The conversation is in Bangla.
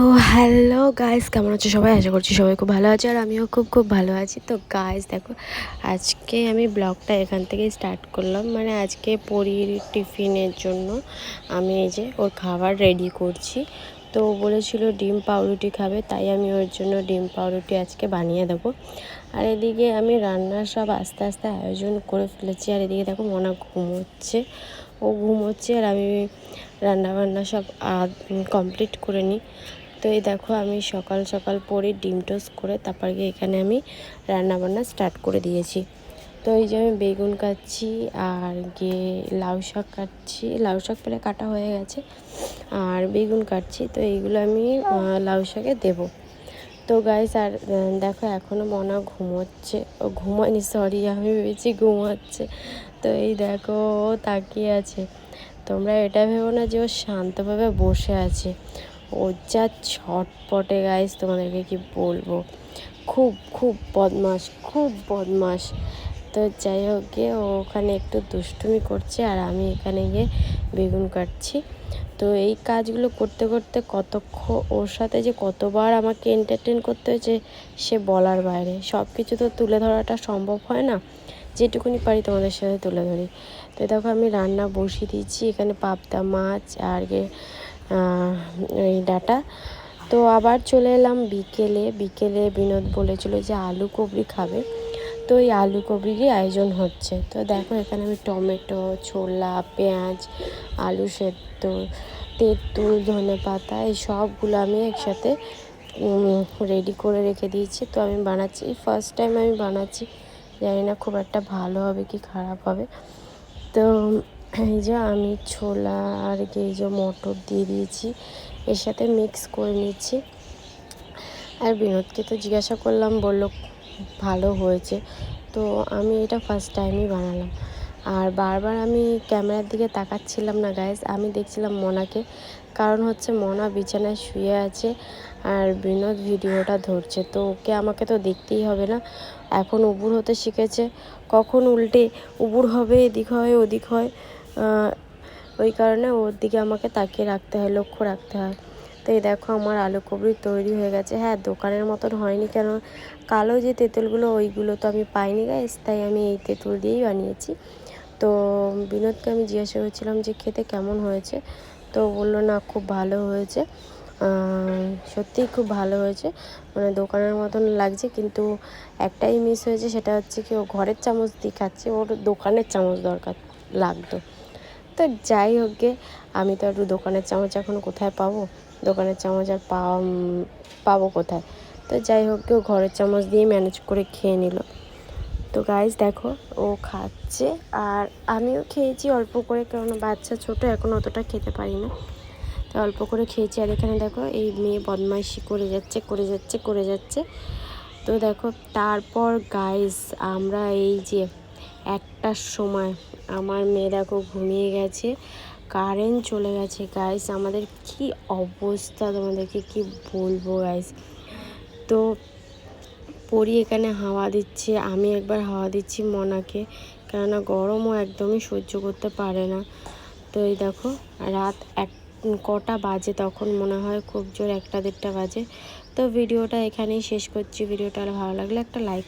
তো হ্যালো গাইস কেমন আছো সবাই? আশা করছি সবাই খুব ভালো আছে আর আমিও খুব খুব ভালো আছি। তো গাইস দেখো, আজকে আমি ব্লগটা এখান থেকে স্টার্ট করলাম। মানে আজকে পরির টিফিনের জন্য আমি এই যে ওর খাবার রেডি করছি। তো বলেছিল ডিম পাউরুটি খাবে, তাই আমি ওর জন্য ডিম পাউরুটি আজকে বানিয়ে দেবো। আর এদিকে আমি রান্নার সব আস্তে আস্তে আয়োজন করে ফেলেছি। আর এদিকে দেখো, মনা ঘুমোচ্ছে। ও ঘুমোচ্ছে আর আমি রান্না বান্না সব কমপ্লিট করে নিই। তো এই দেখো আমি সকাল সকাল পরে ডিম টোস্ট করে তারপর গিয়ে এখানে আমি রান্না বান্না স্টার্ট করে দিয়েছি। তো এই যে আমি বেগুন কাটছি আর গিয়ে লাউ শাক কাটছি। লাউ শাক পেলে কাটা হয়ে গেছে। আর বেগুন কাটছি। তো এইগুলো আমি লাউ শাকে দেবো। তো গাইস আর দেখো এখনও মনা ঘুমোচ্ছে। ও ঘুমায়নি সরি আমি ভেবেছি ঘুমাচ্ছে। তো এই দেখো, ও তাকিয়ে আছে। তোমরা এটা ভেবো না যে ও শান্তভাবে বসে আছে। ও যা ছটপটে গাইস তোমাদেরকে কি বলব? খুব খুব বদমাস খুব বদমাস তো যাই হোক, গিয়ে ও ওখানে একটু দুষ্টুমি করছে আর আমি এখানে গিয়ে বেগুন কাটছি। তো এই কাজগুলো করতে করতে কতক্ষণ ওর সাথে যে কতবার আমাকে এন্টারটেন করতে হয়েছে সে বলার বাইরে। সব কিছু তো তুলে ধরাটা সম্ভব হয় না। যেটুকুনি পারি তোমাদের সাথে তুলে ধরি। তো দেখো, আমি রান্না বসিয়ে দিয়েছি, এখানে পাবদা মাছ আর এই ডাটা। তো আবার চলে এলাম বিকেলে। বিকেলে বিনোদ বলেছিল যে আলু কবরি খাবে। তো এই আলু কবরিরই আয়োজন হচ্ছে। তো দেখো এখানে আমি টমেটো, ছোলা, পেঁয়াজ, আলু সেদ্ধ, তেঁতুল, ধনে পাতা, এই সবগুলো আমি একসাথে রেডি করে রেখে দিয়েছি। তো আমি বানাচ্ছি। ফার্স্ট টাইম আমি বানাচ্ছি। জানি না খুব একটা ভালো হবে কি খারাপ হবে। তো এই যে আমি ছোলা আর এই যে মটর দিয়ে দিয়েছি। এর সাথে মিক্স করে নিচ্ছি। আর বিনোদকে তো জিজ্ঞাসা করলাম, বলল ভালো হয়েছে। তো আমি এটা ফার্স্ট টাইমই বানালাম। আর বারবার আমি ক্যামেরার দিকে তাকাচ্ছিলাম না গাইজ আমি দেখছিলাম মনাকে। কারণ হচ্ছে মনা বিছানায় শুয়ে আছে আর বিনোদ ভিডিওটা ধরছে। তো ওকে আমাকে তো দেখতেই হবে না। এখন উবুর হতে শিখেছে। কখন উল্টে উবুর হবে, এদিক হয়, ওদিক হয়। ওই কারণে ওর দিকে আমাকে তাকিয়ে রাখতে হয়, লক্ষ্য রাখতে হয়। তো এই দেখো আমার আলু কবরি তৈরি হয়ে গেছে। হ্যাঁ দোকানের মতন হয়নি কেন? কালো যে তেঁতুলগুলো, ওইগুলো তো আমি পাইনি গাইস তাই আমি এই তেঁতুল দিয়েই বানিয়েছি। তো বিনোদকে আমি জিজ্ঞাসা করেছিলাম যে, খেতে কেমন হয়েছে? তো বলল, না, খুব ভালো হয়েছে। সত্যিই খুব ভালো হয়েছে। মানে দোকানের মতন লাগছে, কিন্তু একটাই মিস হয়েছে, সেটা হচ্ছে কি, ও ঘরের চামচ দিয়ে খাচ্ছে, ওর দোকানের চামচ দরকার। লাগতো। তো যাই হোক গে, আমি তো একটু দোকানের চামচ এখন কোথায় পাবো? দোকানের চামচ আর পাওয়া পাবো কোথায়? তো যাই হোক গে ঘরের চামচ দিয়ে ম্যানেজ করে খেয়ে নিল। তো গাইজ দেখো, ও খাচ্ছে। আর আমিও খেয়েছি, অল্প করে কারণ বাচ্চা ছোট, এখন অতটা খেতে পারি না। তো অল্প করে খেয়েছি, আর এখানে দেখো, এই মেয়ে বদমাইশি করে যাচ্ছে করে যাচ্ছে করে যাচ্ছে। তো দেখো, তারপর গাইজ আমরা এই যে একটার সময় আমার মেয়ে দেখো ঘুমিয়ে গেছে কারেন্ট চলে গেছে গাইস আমাদের কি অবস্থা তোমাদেরকে কি বলব গাইস তো পরি এখানে হাওয়া দিচ্ছে, আমি একবার হাওয়া দিচ্ছি মনাকে, কেননা গরমও একদমই সহ্য করতে পারে না। তো এই দেখো, রাত এক, কটা বাজে তখন মনে হয় খুব জোর একটা দেড়টা বাজে। তো ভিডিওটা এখানেই শেষ করছি, ভিডিওটা আর ভালো লাগলে একটা লাইক